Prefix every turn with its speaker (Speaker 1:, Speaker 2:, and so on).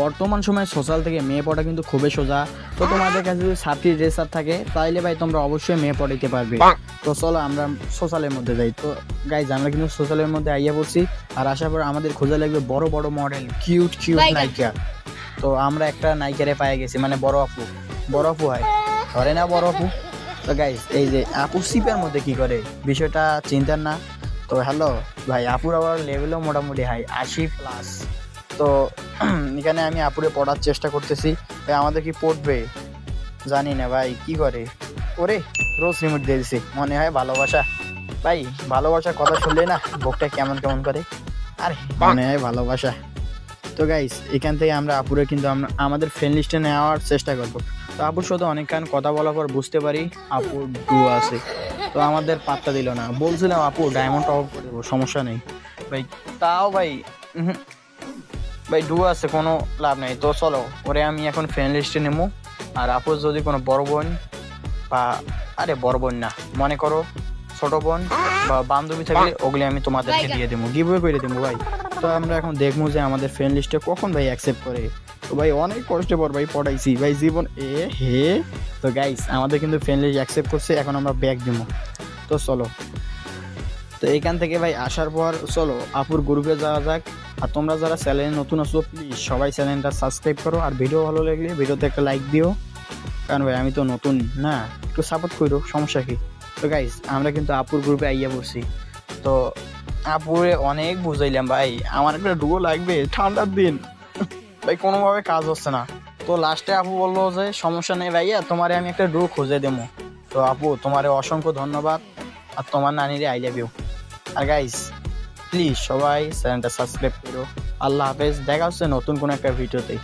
Speaker 1: বর্তমান সময়ে সোশ্যাল থেকে মেয়ে পড়া কিন্তু খুবই সোজা। তো তোমাদের কাছে যদি সাপ্লি ড্রেসার থাকে তাইলে ভাই তোমরা অবশ্যই মেয়ে পড়াইতে পারবে। তো চলো আমরা সোশ্যালের মধ্যে যাই। তো গাইজ আমরা কিন্তু সোশ্যালের মধ্যে আইয়া পড়ছি। আর আসার পর আমাদের খোঁজা লাগবে বড় বড় মডেল কিউট কিউট নায়িকা তো আমরা একটা নায়িকারে পাই গেছি মানে বড় আপু। বড় আপু হয়। ধরে না বড় আপু। তো গাইজ এই যে আপু সিপের মধ্যে কি করে? বিষয়টা চিন্তার না। তো হ্যালো ভাই আপুর আবার লেভেলও মোটামুটি হাই আশি প্লাস তো এখানে আমি আপুরে পড়ার চেষ্টা করতেছি। ভাই, আমাদের কি পড়বে? জানি না ভাই, কি করে? ওরে, রোজ রিমোট দিয়ে দিছি। মনে হয় ভালোবাসা। ভাই, ভালোবাসার কথা শুনলে না বুকটা কেমন কেমন করে? আরে, মনে হয় ভালোবাসা। তো গাইস এখান থেকে আমরা আপুরে কিন্তু আমরা আমাদের ফ্রেন্ড লিস্টে নেওয়ার চেষ্টা করব। তো আপুর সাথে অনেকক্ষণ কথা বলার পর বুঝতে পারি আপুর ডু আছে। তো আমাদের পাত্তা দিল না। বলছিলাম, আপু ডায়মন্ড অফ করে সমস্যা নেই। ভাই, তাও ভাই ভাই ডু আছে কোনো লাভ নেই। তো চলো ওরে আমি এখন ফ্রেন্ড লিস্টে নেব আর আপুর যদি কোনো বড় বোন বা আরে বড় বোন না মনে করো ছোট বোন বা বান্ধবী থাকলে ওগুলি আমি তোমাদেরকে দিয়ে দেবো গিভওয়ে করে দেবো ভাই। তো আমরা এখন দেখব যে আমাদের ফ্রেন্ড লিস্টে কখন ভাই অ্যাকসেপ্ট করে। তো ভাই অনেক কষ্টে পর ভাই পড়াইছি। ভাই জীবন এ হে। তো গাইস আমাদের কিন্তু ফ্রেন্ড লিস্ট অ্যাকসেপ্ট করছে এখন আমরা ব্যাগ দিব তো চলো। তো এখান থেকে ভাই আসার পর চলো আপুর গ্রুপে যাওয়া যাক। আর তোমরা যারা চ্যানেলে নতুন আছো প্লিজ সবাই চ্যানেলটা সাবস্ক্রাইব করো। আর ভিডিও ভালো লাগলে ভিডিওতে একটা লাইক দিও। কারণ ভাই, আমি তো নতুন, না? একটু সাপোর্ট করো সমস্যা কি? তো গাইস আমরা কিন্তু আপুর গ্রুপে আইয়া পড়ছি। তো আপুরে অনেক বুঝাইলাম ভাই, আমার একটা ডুয়ো লাগবে, ঠান্ডার দিন। ভাই, কোনোভাবে কাজ হচ্ছে না। তো লাস্টে আপু বলল যে, সমস্যা নেই ভাইয়া, তোমারে আমি একটা ডুয়ো খুঁজে দেবো। তো আপু, তোমারে অসংখ্য ধন্যবাদ। আর তোমার নানিরে আই ইউ আর গাইস প্লিজ সবাই চ্যানেলটা সাবস্ক্রাইব করো। আল্লাহ হাফেজ দেখা হচ্ছে নতুন কোনো একটা ভিডিওতে